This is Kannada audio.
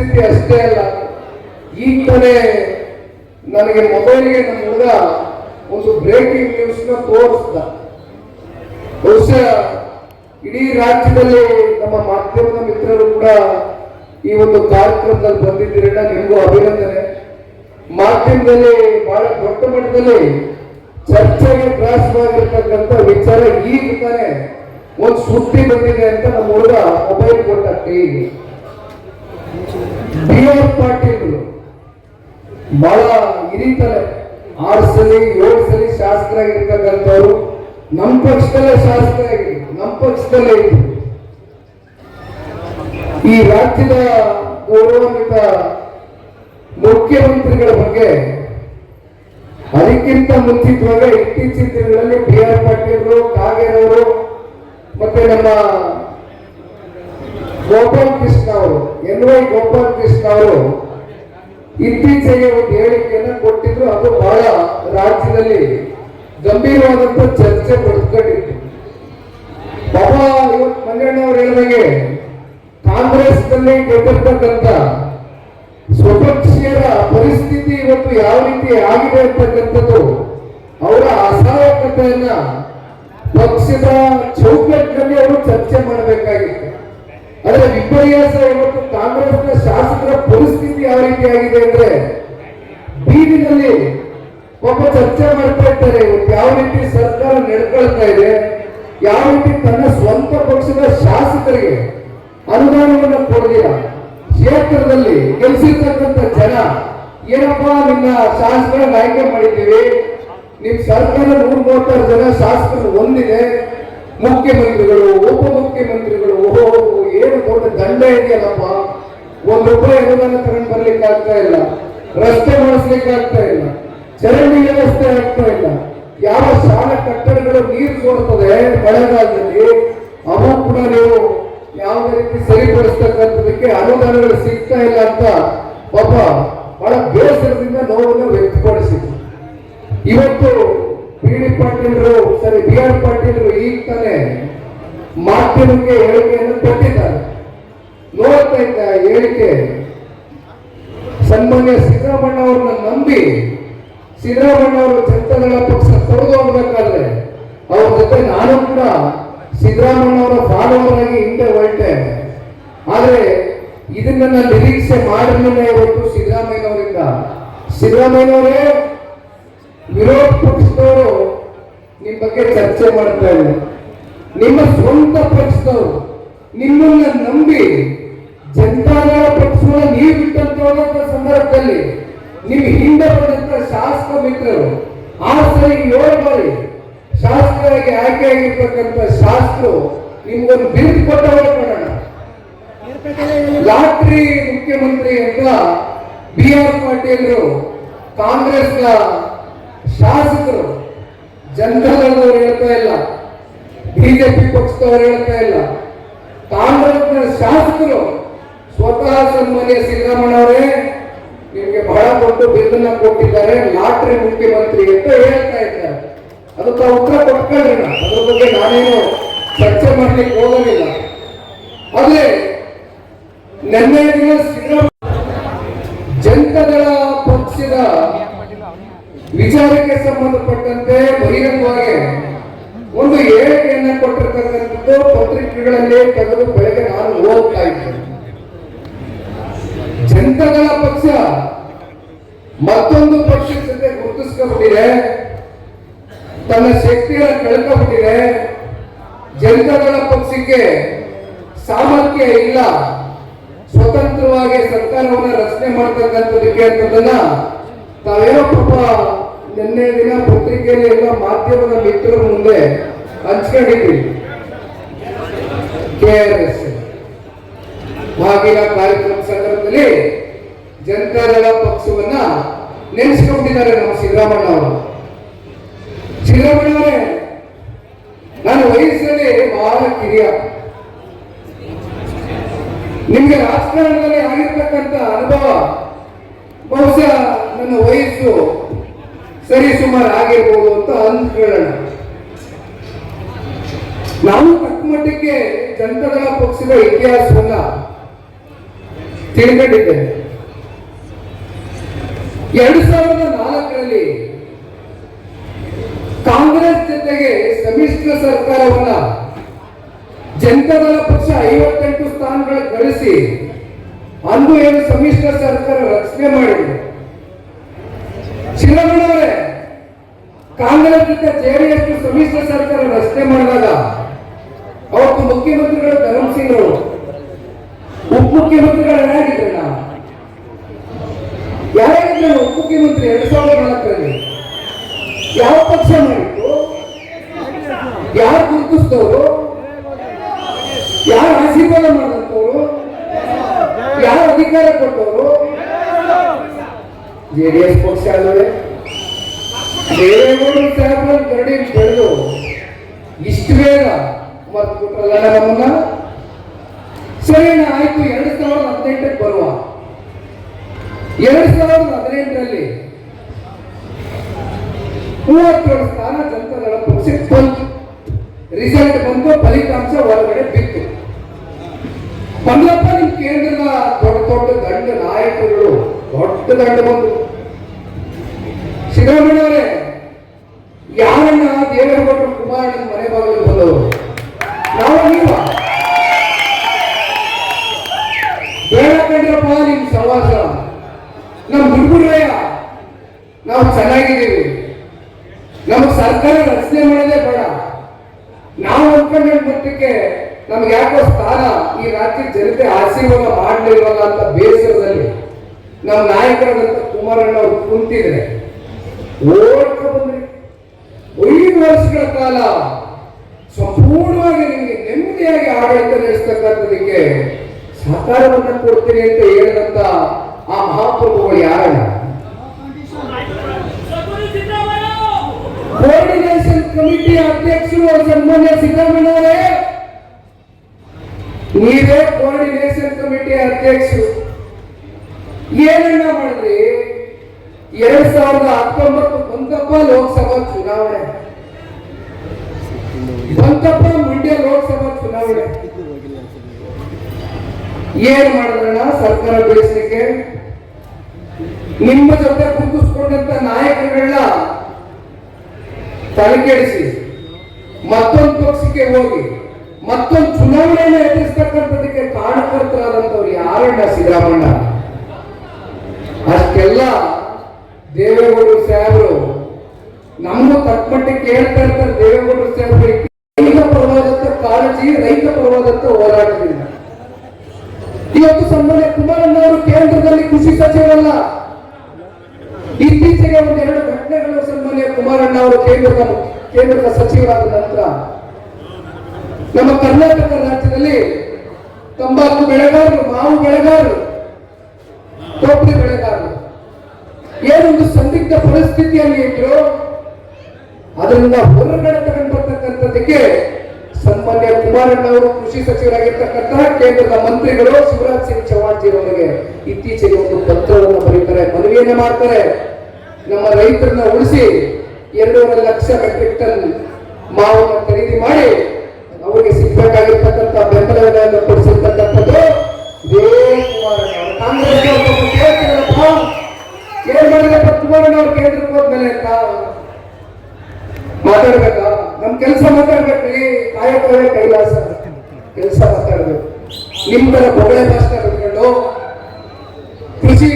ಪರಿಸ್ಥಿತಿ ಅಷ್ಟೇ ಅಲ್ಲ. ಈಗ ತಾನೇ ನನಗೆ ಮೊಬೈಲ್ಗೆ ನನ್ನ ಹುಡುಗ ಒಂದು ಬ್ರೇಕಿಂಗ್ ನ್ಯೂಸ್ನ ತೋರಿಸ್ದ. ಬಹುಶಃ ಇಡೀ ರಾಜ್ಯದಲ್ಲಿ ನಮ್ಮ ಮಾಧ್ಯಮದ ಮಿತ್ರರು ಕೂಡ ಈ ಒಂದು ಕಾರ್ಯಕ್ರಮದಲ್ಲಿ ಬಂದಿದ್ದೀರಣ್ಣ ನಿಮಗೂ ಅಭಿನಂದನೆ. ಮಾಧ್ಯಮದಲ್ಲಿ ಬಹಳ ದೊಡ್ಡ ಮಟ್ಟದಲ್ಲಿ ಚರ್ಚೆಗೆ ಗ್ರಾಸವಾಗಿರ್ತಕ್ಕಂಥ ವಿಚಾರ ಈಗ ತಾನೇ ಒಂದು ಸುದ್ದಿ ಬಂದಿದೆ ಅಂತ ನಮ್ಮ ಹುಡುಗ ಮೊಬೈಲ್ ಕೊಟ್ಟ ಕೈಗೆ ಬಿ ಆರ್ ಪಾಟೀಲ್ ಬಹಳ ಹಿರಿತಾರೆ. ಆರು ಸಲ, ಏಳು ಸಲ ಶಾಸಕರಾಗಿರ್ತಕ್ಕಂಥವ್ರು ನಮ್ಮ ಪಕ್ಷದಲ್ಲೇ ಶಾಸಕರಾಗಿದ್ರು ನಮ್ಮ ಪಕ್ಷದಲ್ಲೇ ಇದ್ರು. ಈ ರಾಜ್ಯದ ಗೌರವಾನ್ವಿತ ಮುಖ್ಯಮಂತ್ರಿಗಳ ಬಗ್ಗೆ ಅದಕ್ಕಿಂತ ಮುಂಚಿತವಾಗ ಇತ್ತೀಚಿನ ದಿನಗಳಲ್ಲಿ ಬಿ ಆರ್ ಪಾಟೀಲ್ ಕಾಗೇರವರು ಮತ್ತೆ ನಮ್ಮ ಗೋಪಾಲ್ ಕೃಷ್ಣ ಅವರು, ಎನ್ ವೈ ಗೋಪಾಲ್ ಕೃಷ್ಣ ಅವರು ಇತ್ತೀಚೆಗೆ ಒಂದು ಹೇಳಿಕೆಯನ್ನು ಕೊಟ್ಟಿದ್ರು, ಅದು ಬಹಳ ರಾಜ್ಯದಲ್ಲಿ ಗಂಭೀರವಾದಂತ ಚರ್ಚೆ ಪಡೆದುಕೊಂಡಿತ್ತು ಬಾಬಾ, ಇವತ್ತು ಮಂಜಣ್ಣವ್ರು ಹೇಳಿದಾಗೆ ಕಾಂಗ್ರೆಸ್ನಲ್ಲಿ ಗೆದ್ದಿರ್ತಕ್ಕಂಥ ಸ್ವಪಕ್ಷೀಯರ ಪರಿಸ್ಥಿತಿ ಇವತ್ತು ಯಾವ ರೀತಿ ಆಗಿದೆ ಅಂತಕ್ಕಂಥದ್ದು, ಅವರ ಅಸಹಾಯಕತೆಯನ್ನ ಪಕ್ಷದ ಚೌಕಟ್ಟಿನಲ್ಲಿ ಅವರು ಚರ್ಚೆ ಮಾಡಬೇಕಾಗಿತ್ತು. ಆದ್ರೆ ವಿಪರ್ಯಾಸ ಇವತ್ತು ಕಾಂಗ್ರೆಸ್ನ ಶಾಸಕರ ಪರಿಸ್ಥಿತಿ ಯಾವ ರೀತಿ ಆಗಿದೆ ಅಂದ್ರೆ ಬೀದಿನಲ್ಲಿ ಒಬ್ಬ ಚರ್ಚೆ ಮಾಡ್ತಾ ಇದ್ದಾರೆ. ಯಾವ ರೀತಿ ಸರ್ಕಾರ ನಡ್ಕೊಳ್ತಾ ಇದೆ, ಯಾವ ರೀತಿ ತನ್ನ ಸ್ವಂತ ಪಕ್ಷದ ಶಾಸಕರಿಗೆ ಅನುದಾನವನ್ನು ಕೊಡಲಿಲ್ಲ. ಕ್ಷೇತ್ರದಲ್ಲಿ ಗೆಲ್ಸಿರ್ತಕ್ಕಂಥ ಜನ, ಏನಪ್ಪ ನಿನ್ನ ಶಾಸಕರ ಆಯ್ಕೆ ಮಾಡಿದ್ದೀವಿ, ನಿಮ್ ಸರ್ಕಾರ ನೂರ ಮೂವತ್ತಾರು ಜನ ಶಾಸಕರು ಹೊಂದಿದೆ, ಮುಖ್ಯಮಂತ್ರಿಗಳು ಒಂದ್ ರೂಪಾಯಿ ಅನುದಾನ ತಗೊಂಡು ಬರ್ಲಿಕ್ಕೆ ಆಗ್ತಾ ಇಲ್ಲ. ರಸ್ತೆ ಮಾಡಿಸ್ಲಿಕ್ಕೆ ಆಗ್ತಾ ಇಲ್ಲ. ಚರಂಡಿ ವ್ಯವಸ್ಥೆ ಆಗ್ತಾ ಇಲ್ಲ. ಯಾವ ಶಾಲಾ ಕಟ್ಟಡಗಳು ನೀರು ಸೋರ್ತದೆ ಮಳೆಗಾಲದಲ್ಲಿ, ಅವು ಕೂಡ ನೀವು ಯಾವುದೇ ರೀತಿ ಸರಿಪಡಿಸ್ತಕ್ಕಂಥದಕ್ಕೆ ಅನುದಾನಗಳು ಸಿಗ್ತಾ ಇಲ್ಲ ಅಂತ ಪಾಪ ಬಹಳ ಬೇಸರದಿಂದ ನೋವನ್ನು ವ್ಯಕ್ತಪಡಿಸಿದ್ರು. ಇವತ್ತು ಬಿ ಡಿ ಪಾಟೀಲ್ರು, ಸರಿ ಬಿ ಆರ್ ಪಾಟೀಲ್ರು ಈಗ ತಾನೇ ಮಾಧ್ಯಮಕ್ಕೆ ಹೇಳಿಕೆಯನ್ನು ಕೊಟ್ಟಿದ್ದಾರೆ. ನೋಡ್ತಾ ಇದ್ದ ಹೇಳಿಕೆ ಸನ್ಮಾನ್ಯ ಸಿದ್ದರಾಮಣ್ಣ ಅವ್ರನ್ನ ನಂಬಿ ಸಿದ್ದರಾಮಣ್ಣ ಅವರು ಜನತಾದಳ ಪಕ್ಷ ತೊಡೆದು ಹೋಗ್ಬೇಕಾದ್ರೆ ಅವ್ರ ಜೊತೆ ನಾನು ಕೂಡ ಸಿದ್ದರಾಮಣ್ಣ ಅವರ ಫಾಲೋವರ್ ಆಗಿ ಹಿಂದೆ ಹೊರಟೆ. ಆದ್ರೆ ಇದನ್ನ ನಾನು ನಿರೀಕ್ಷೆ ಮಾಡಿರಲಿಲ್ಲ ಇವತ್ತು ಸಿದ್ದರಾಮಯ್ಯನವರಿಂದ. ಸಿದ್ದರಾಮಯ್ಯನವರೇ ವಿರೋಧ ಪಕ್ಷದವರು ನಿಮ್ಮ ಬಗ್ಗೆ ಚರ್ಚೆ ಮಾಡ್ತಾ ಇಲ್ಲ ನಿಮ್ಮ ಸ್ವಂತ ಪಕ್ಷದವರು ನಿಮ್ಮನ್ನ ನಂಬಿ ಜನತಾದಳ ಪಕ್ಷವನ್ನು ನೀವು ಬಿಟ್ಟಂತ ಸಂದರ್ಭದಲ್ಲಿ ನೀವು ಹಿಂದೆ ಬಂದಂತ ಶಾಸಕ ಮಿತ್ರರು, ಆ ಸರಿ ಏಳು ಬಾರಿ ಶಾಸಕರಾಗಿ ಆಯ್ಕೆಯಾಗಿರ್ತಕ್ಕಂಥ ಶಾಸಕರು ನಿಮ್ಗೊಂದು ಬಿರುದು ಕೊಟ್ಟವರು ನೋಡೋಣ. ಲಾಟ್ರಿ ಮುಖ್ಯಮಂತ್ರಿ ಅಂತ ಬಿ ಆರ್ ಪಾಟೀಲ್ರು ಕಾಂಗ್ರೆಸ್ನ ಶಾಸಕರು, ಜನತಾದಳದವರು ಹೇಳ್ತಾ ಇಲ್ಲ, ಬಿಜೆಪಿ ಪಕ್ಷದವರು ಹೇಳ್ತಾ ಇಲ್ಲ, ಕಾಂಗ್ರೆಸ್ನ ಶಾಸಕರು ಸ್ವತಃ ಸನ್ಮಾನ್ಯ ಸಿದ್ದರಾಮಣ್ಣ ಅವರೇ ನಿಮಗೆ ಬಹಳ ಕೊಟ್ಟು ಬಿಲ್ಲನ್ನ ಕೊಟ್ಟಿದ್ದಾರೆ. ಲಾಟ್ರಿ ಮುಖ್ಯಮಂತ್ರಿ ಅಂತ ಹೇಳ್ತಾ ಇದ್ದಾರೆ. ಅದಕ್ಕೆ ಉತ್ತರ ಕೊಟ್ಕೊಂಡ್ರಿ ಅದರ ಬಗ್ಗೆ ನಾನೇನು ಚರ್ಚೆ ಮಾಡ್ಲಿಕ್ಕೆ ಹೋಗೋದಿಲ್ಲ ಆದ್ರೆ ನಿನ್ನೆ ದಿನ ಜನತಾದಳ ಪಕ್ಷದ ವಿಚಾರಕ್ಕೆ ಸಂಬಂಧಪಟ್ಟಂತೆ ಬಹಿರಂಗವಾಗಿ ಒಂದು ಹೇಳಿಕೆಯನ್ನ ಕೊಟ್ಟಿರ್ತಕ್ಕಂಥದ್ದು ಪತ್ರಿಕೆಗಳಲ್ಲಿ ತೆಗೆದು ಬೆಳಗ್ಗೆ ನಾನು ಹೋಗ್ತಾ ಇದ್ದೆ ಜನತಾದಳ ಪಕ್ಷ ಮತ್ತೊಂದು ಪಕ್ಷದ ಜೊತೆ ತನ್ನ ಶಕ್ತಿಯನ್ನು ಕಳ್ಕೊಂಡ್ಬಿಟ್ಟಿದೆ. ಜನತಾದಳ ಪಕ್ಷಕ್ಕೆ ಸಾಮರ್ಥ್ಯ ಇಲ್ಲ. ಸ್ವತಂತ್ರವಾಗಿ ಸರ್ಕಾರವನ್ನ ರಚನೆ ಮಾಡ್ತಕ್ಕಂಥದಕ್ಕೆ ಅಂತದನ್ನ ತಾವೇನೋ ಪಾಪ ನಿನ್ನೆ ದಿನ ಪತ್ರಿಕೆಯಲ್ಲಿ ಎಲ್ಲ ಮಾಧ್ಯಮದ ಮಿತ್ರರ ಮುಂದೆ ಹಂಚ್ಕೊಂಡಿದ್ವಿ. K R S. ಕಾರ್ಯಕ್ರಮ ಸಂದರ್ಭದಲ್ಲಿ ಜನತಾದಳ ಪಕ್ಷವನ್ನ ನೆನೆಸ್ಕೊಂಡಿದ್ದಾರೆ ನಮ್ಮ ಸಿದ್ದರಾಮಣ್ಣ ಅವರು. ಸಿದ್ದರಾಮಣ್ಣ ನಾನು ವಯಸ್ಸಲ್ಲಿ ಬಹಳ ಕಿರಿಯ. ನಿಮ್ಗೆ ರಾಜಕಾರಣದಲ್ಲಿ ಆಗಿರ್ತಕ್ಕಂಥ ಅನುಭವ ಬಹುಶಃ ನನ್ನ ವಯಸ್ಸು ಸರಿ ಸುಮಾರು ಆಗಿರ್ಬೋದು ಅಂತ ಅಂದ್ಕೊಳ್ಳೋಣ ನಾವು ತಕ್ಕ ಮಟ್ಟಕ್ಕೆ ಜನತಾದಳ ಪಕ್ಷದ ಇತಿಹಾಸವನ್ನ ತಿಳ್ಕೊಂಡಿದ್ದೇನೆ ಎರಡು ಸಾವಿರದ ನಾಲ್ಕರಲ್ಲಿ ಕಾಂಗ್ರೆಸ್ ಜೊತೆಗೆ ಸಮ್ಮಿಶ್ರ ಸರ್ಕಾರವನ್ನ ಜನತಾದಳ ಪಕ್ಷ ಐವತ್ತೆಂಟು ಸ್ಥಾನಗಳ ಗಳಿಸಿ ಅಂದು ಏನು ಸಮ್ಮಿಶ್ರ ಸರ್ಕಾರ ರಚನೆ ಮಾಡಿದೆ. ಶಿವಣ್ಣವರೇ ಕಾಂಗ್ರೆಸ್ ಜೊತೆ ಜೆಡಿಎಸ್ ಸಮ್ಮಿಶ್ರ ಸರ್ಕಾರ ರಚನೆ ಮಾಡಿದಾಗ ಅವತ್ತು ಮುಖ್ಯಮಂತ್ರಿಗಳು ಧರ್ಮಸಿಂಗ್ ಸಿಂಗ್ ಅವರು ಉಪಮುಖ್ಯಮಂತ್ರಿಗಳು ಯಾರಾಗಿದ್ರು ಮುಖ್ಯಮಂತ್ರಿ ಎರಡ್ ಸಾವಿರದ ನಾಲ್ಕರಲ್ಲಿ ಯಾವ ಪಕ್ಷ ಮಾಡಿತ್ತು ಯಾರು ಗುರುತಿಸಿದವರು? ಯಾರು ಆಶೀರ್ವಾದ ಮಾಡಿದಂಥವ್ರು ಯಾರು ಅಧಿಕಾರ ಕೊಟ್ಟವರು? ಜೆಡಿಎಸ್ ಪಕ್ಷ ಅಲ್ಲವೇ? ದೇವೇಗೌಡರು ಸಾಹೇಬರ ಗರಡಿ ಬೆಳೆದು ಇಷ್ಟು ಬೇಗ ಮರ್ತು ಬಿಟ್ರಲ್ಲ ನಮ್ಮನ್ನ ಸರಿ ಆಯ್ತು, ಎರಡು ಸಾವಿರದ ಹದಿನೆಂಟಕ್ಕೆ ಬರುವ. ಎರಡ್ ಸಾವಿರದ ಹದಿನೆಂಟರಲ್ಲಿ ಮೂವತ್ತೇಳು ಸ್ಥಾನ ಜನತಾದಳ ಪಕ್ಷಕ್ಕೆ ಬಂತು ರಿಸಲ್ಟ್ ಬಂತು ಫಲಿತಾಂಶ ಹೊರಗಡೆ ಬಿತ್ತು. ಬಂದಪ್ಪ, ನಿಮ್ ಕೇಂದ್ರದ ದೊಡ್ಡ ದೊಡ್ಡ ದಂಡ ನಾಯಕರುಗಳು, ದೊಡ್ಡ ದಂಡ ಬಂತು ಸಿದ್ದರಾಮಯ್ಯವರೇ ಯಾರನ್ನ ದೇವೇಗೌಡರು ಕುಮಾರಣ್ಣ ಮನೆ ಬಾಗಿಲು ಬಂದವರು ನಾವು ನೀವ? ಬೇಡ ಕಂಡ್ರಪ್ಪ ನಿಮ್ ಸವಾಸ ನಮ್ ಹುಡುಗರಯ್ಯ ನಾವು ಚೆನ್ನಾಗಿದ್ದೀವಿ. ನಮ್ಮ ಸರ್ಕಾರ ರಚನೆ ಮಾಡೋದೇ ಬೇಡ. ನಾವು ಅನ್ಕೊಂಡ ಮಟ್ಟಕ್ಕೆ ನಮ್ಗೆ ಯಾಕೋ ಸ್ಥಾನ ಈ ರಾಜ್ಯ ಜನತೆ ಆಶೀರ್ವಾದ ಮಾಡಲಿಲ್ವಲ್ಲ ಅಂತ ಬೇಸರದಲ್ಲಿ ನಮ್ಮ ನಾಯಕರಾದಂತ ಕುಮಾರಣ್ಣ ಅವರು ಕುಂತಿದ್ರೆ ಓಡ್ಕೊಂಡ್ರಿ ಐದು ವರ್ಷಗಳ ಕಾಲ ಸಂಪೂರ್ಣವಾಗಿ ನಿಮಗೆ ನೆಮ್ಮದಿಯಾಗಿ ಆಡಳಿತ ನಡೆಸ್ತಕ್ಕಂಥದಕ್ಕೆ ಸಹಕಾರವನ್ನು ಕೊಡ್ತೀನಿ ಅಂತ ಹೇಳಿದಂತ ಆ ಮಹಾಪ್ರಭುಗಳು ಯಾರು ಕೋಆರ್ಡಿನೇಷನ್ ಕಮಿಟಿ ಅಧ್ಯಕ್ಷರು ಸನ್ಮಾನ್ಯ ಸಿದ್ದರಾಮಯ್ಯವರೇ. ನೀವೇ ಕೋಆರ್ಡಿನೇಷನ್ ಕಮಿಟಿ ಅಧ್ಯಕ್ಷರು. ಏನನ್ನ ಮಾಡಿದ್ರಿ? ಎರಡ್ ಸಾವಿರದ ಹತ್ತೊಂಬತ್ತು ಬಂತಪ್ಪ ಲೋಕಸಭಾ ಚುನಾವಣೆ. ಬಂತಪ್ಪ ಮಂಡ್ಯ ಲೋಕಸಭಾ ಚುನಾವಣೆ. ಏನ್ ಮಾಡಿದ್ರಣ್ಣ ಸರ್ಕಾರ ಬೆಳೆಸಲಿಕ್ಕೆ ನಿಮ್ಮ ಜೊತೆ ಕುಂದಿಸ್ಕೊಂಡಂತ ನಾಯಕರುಗಳನ್ನ ತಲೆಕೆಡಿಸಿ ಮತ್ತೊಂದು ಪಕ್ಷಕ್ಕೆ ಹೋಗಿ, ಮತ್ತೊಂದು ಚುನಾವಣೆಯನ್ನು ಎದುರಿಸ್ತಕ್ಕಂಥದಕ್ಕೆ ಕಾರಣಕರ್ತರಾದಂಥವ್ರು ಯಾರಣ್ಣ ಸಿದ್ದರಾಮಣ್ಣ ಅಷ್ಟೆಲ್ಲ ದೇವೇಗೌಡರು ಸಾಹೇಬರು ನಮ್ಮ ತಕ್ಕಮಟ್ಟಿಗೆ ಕೇಳ್ತಾ ಇರ್ತಾರೆ, ದೇವೇಗೌಡರು ಸಾಹೇಬರು ರೈತ ಪರವಾದಂತ ಕಾಳಜಿ, ರೈತ ಪರವಾದಂತ ಹೋರಾಟದಿಂದ. ಇವತ್ತು ಸಂಬಂಧ ಕುಮಾರಣ್ಣ ಅವರು ಕೇಂದ್ರದಲ್ಲಿ ಕೃಷಿ ಸಚಿವರಲ್ಲ ಇತ್ತೀಚೆಗೆ ಒಂದೆರಡು ಘಟನೆಗಳು ಸನ್ಮಾನ್ಯ ಕುಮಾರಣ್ಣ ಅವರು ಕೇಂದ್ರದ ಕೇಂದ್ರದ ಸಚಿವರಾದ ನಂತರ ನಮ್ಮ ಕರ್ನಾಟಕ ರಾಜ್ಯದಲ್ಲಿ ತಂಬಾಕು ಬೆಳೆಗಾರರು, ಮಾವು ಬೆಳೆಗಾರರು, ಕೊಬ್ಬರಿ ಬೆಳೆಗಾರರು. ಏನೊಂದು ಸಂದಿಗ್ಧ ಪರಿಸ್ಥಿತಿಯಲ್ಲಿ ಇದ್ರು ಅದರಿಂದ ಹೊರಗಡೆ ತಗೊಂಡು ಬರ್ತಕ್ಕಂಥದ್ದಕ್ಕೆ ಸನ್ಮಾನ್ಯ ಕುಮಾರಣ್ಣ ಅವರು ಕೃಷಿ ಸಚಿವರಾಗಿರ್ತಕ್ಕಂತಹ ಕೇಂದ್ರದ ಮಂತ್ರಿಗಳು ಶಿವರಾಜ್ ಸಿಂಗ್ ಚೌಹಾಣ್ ಜಿ ಅವರಿಗೆ ಇತ್ತೀಚೆಗೆ ಒಂದು ಪತ್ರವನ್ನು ಬರೀತಾರೆ, ಮನವಿಯನ್ನ ಮಾಡ್ತಾರೆ. ನಮ್ಮ ರೈತರನ್ನ ಉಳಿಸಿ ಎರಡೂವರೆ ಲಕ್ಷ ಮೆಟ್ರಿಕ್ ಟನ್ ಮಾವನ್ನು ಖರೀದಿ ಮಾಡಿ ಅವರಿಗೆ ಸಿಗ್ಬೇಕಾಗಿರ್ತಕ್ಕಂಥ ಬೆಂಬಲವನ್ನು ಕೊಡಿಸಿರ್ತಕ್ಕಂಥದ್ದು ಮಾತಾಡ್ಬೇಕಾ? ನಮ್ ಕೆಲಸ ಮಾತಾಡ್ಬೇಕ್ರಿ ಕಾಯಕವೇ ಕೈಲಾಸ. ಕೆಲಸ ಮಾತಾಡ್ಬೇಕು. ನಿಮ್ ತರ ಬೊಗಳೆ ಭಾಷೆ ಕೃಷಿ